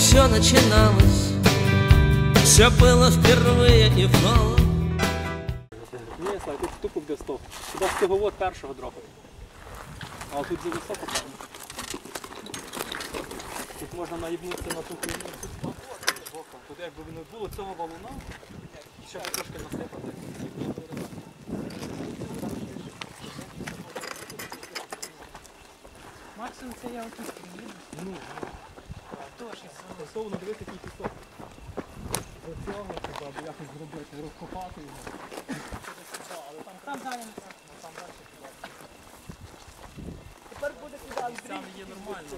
все начиналось Все было впервые и вновь Ні, Слав, тут тупо буде стоп. Туди стеговод першого дропати. А тут за високо прямо. Тут можна наїбнутися на ту хуйню. Тут бока. Тут якби не було цього валуна, ще б трошки насипати. Максимум це я отут приїду. Ну, Тож, Стосовно дивись, такий пісок. До цього треба якось зробити, розкопати його. Але там там далі. там далі. Тепер буде сюди. Там є нормально.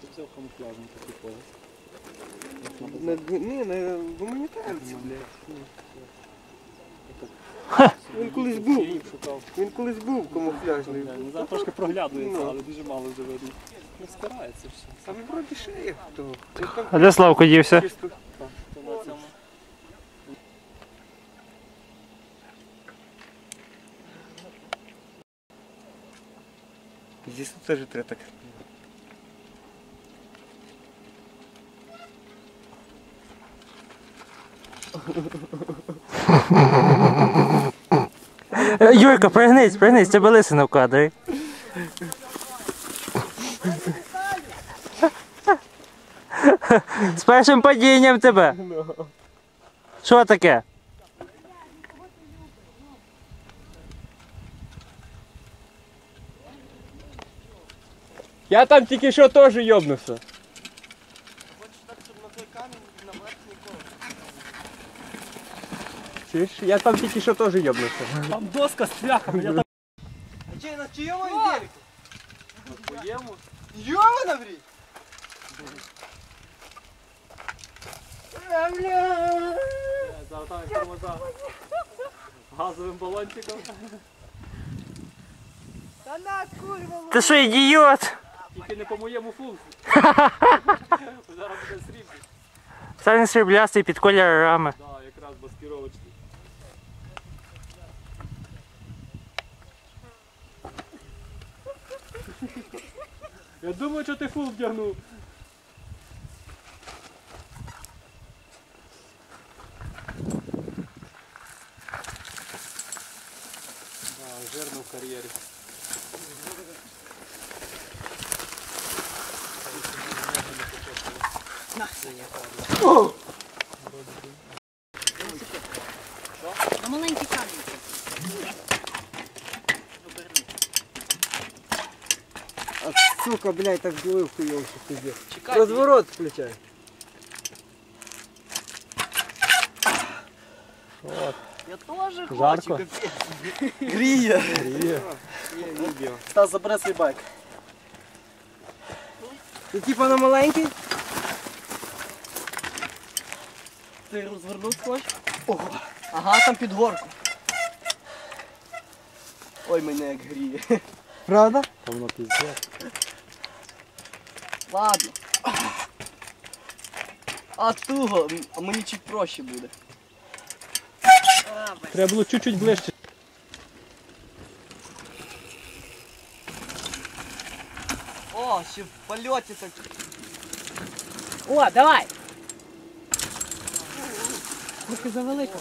Ти взяв камуфляжний такий пояс. На, ні, на гуманітарці, блядь. Він колись був. Він колись був камуфляжний. Не знаю, трошки проглядується, Ну. але дуже мало вже видно. Ну, старається все. Саме вроді ще є хто. А де Славко дівся? Здесь тут теж треба так. Е, Юрка, пригнись, пригнись, тебе лисина в кадрі. З першим падінням тебе. Що таке? Я там тільки що теж йобнувся. Чуєш? Я там тільки що теж йобнувся. Там доска з цвяхами, я там А че, на чьем деле? поїмо. Ёбана, блядь! Зараз там як тормоза. Газовим балончиком. Та на курва! Ти що, ідіот? Тільки не по моєму функції. Зараз буде срібний. Стань сріблястий під кольорами. Так, якраз маскировочний. Я думаю, що ти фул вдягнув. Да, жирно в кар'єрі. На сука, блядь, так злив хуёвый пиздец. Разворот включай. Я теж Жарко. Грия. Грия. видео. Стас, забери свій байк. Ти типа на маленький? Ти розвернути хочеш? Ого. Ага, там під горку. Ой, мене як гріє. Правда? Там піздець. Ладно. А туго, а мені чуть проще буде. Треба було чуть-чуть ближче. О, ще в польоті так. О, давай! Трохи завелика.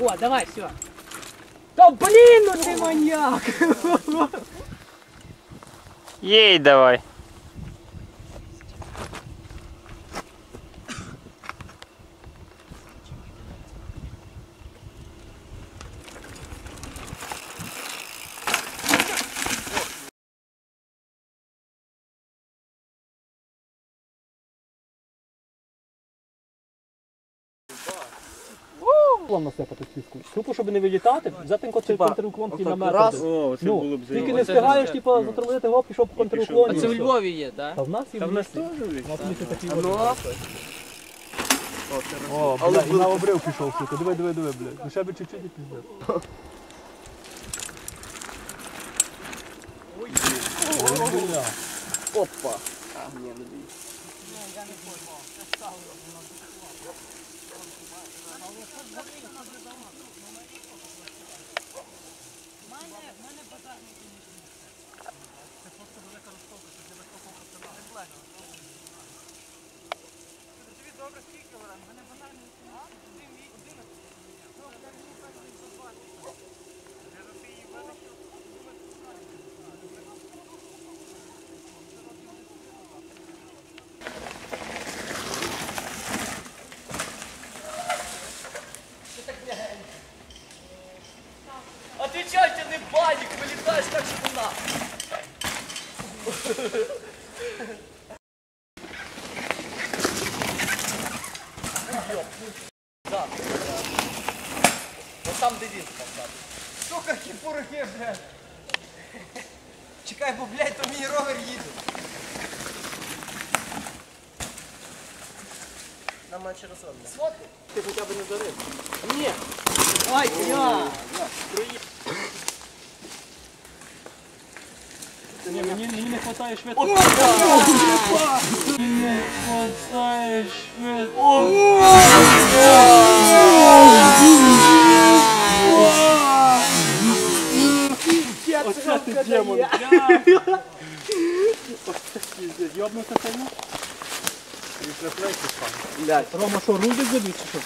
О, давай, все. Да блин, ну ты маньяк! Їй давай. План насипати сітку. Крупу, щоб не вилітати, взяти контруконки на метр. О, це було б Тільки не встигаєш типу, затролити гопки, щоб контруконки. А це в Львові є, так? Та в нас є. Та в нас теж є. О, але на обрив пішов, сука. Давай, давай, давай, блядь. Лише би чуть-чуть і піздець. Опа! А, ні, не бій. Це просто велика розтовка, це для високого добре скільки вона? Мене банальний. На матчі розробне. Ти хоча б не зарив. Ні. Ай, бля. Ні, мені, мені не вистачає швидкості. Не вистачає Оце ти демон. Йобнувся сильно? Блядь. Рома, що, руль десь чи що?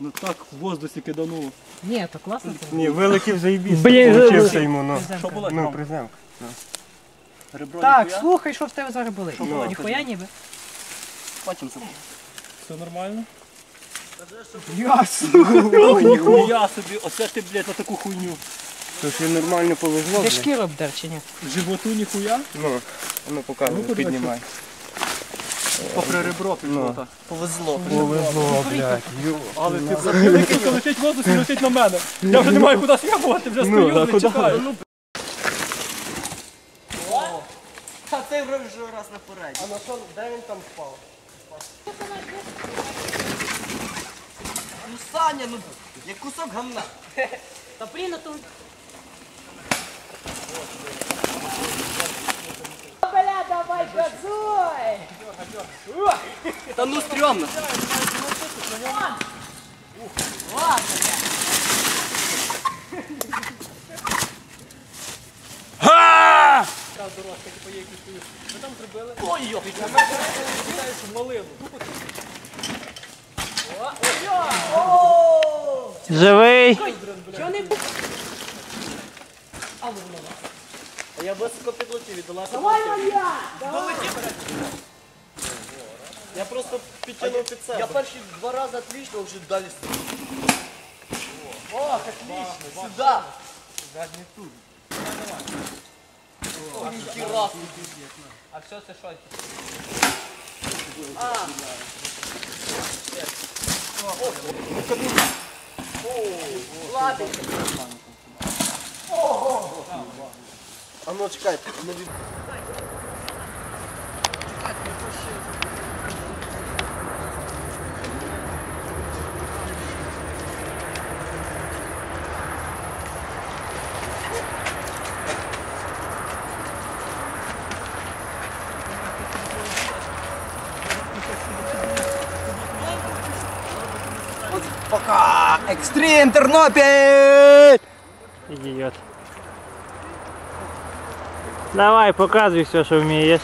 Ну так в воздусі кидануло. Ні, то класно. Ні, вилетів заїбісь. Блін, Получився йому, ну. Що було? Ну, приземка. Ребро Так, ніхуя? слухай, що в тебе зараз болить. було? Ніхуя ніби. Все нормально? Ясно. Ох, ніхуя собі, оце ти, блядь, за таку хуйню. То ж він нормально повезло, Де шкіру обдер чи ні? Животу ніхуя? Ну, ну показуй, Ну, піднімай. Попри ребро пішло Ну. так. Повезло. Повезло, блядь. Але ти прикинь, летить в воздух і летить на мене. Я вже не маю куди з'ябувати, вже Ну, стою, куди? чекаю. А цей вже раз наперед. А на що, де він там впав? Ну, Саня, ну, як кусок гамна. Та блін, ну то... Бля, давай, газуй! Та ну стрьомно. Ой, йоп, малину. Живий. Чого не А я високо підлетів і далеко. Давай, моя! Я просто підтягнув під себе. Я перші два рази отлично, вже далі. О, отлично, сюда. Задній тут. О, ніхіра. А все це що? Ладно. А ну чекай, не від... Пока! Екстрім Тернопіль! Ідіот. Давай, показуй все, що вмієш.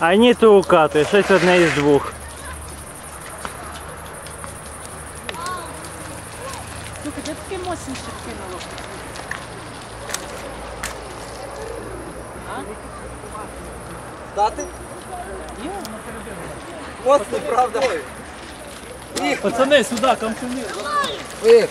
А ні, то укатуй, щось одне із двох. Слухай, де таке моцні ще кинуло? Дати? Моцно, правда? Пацани, сюди, камсуни. Вих.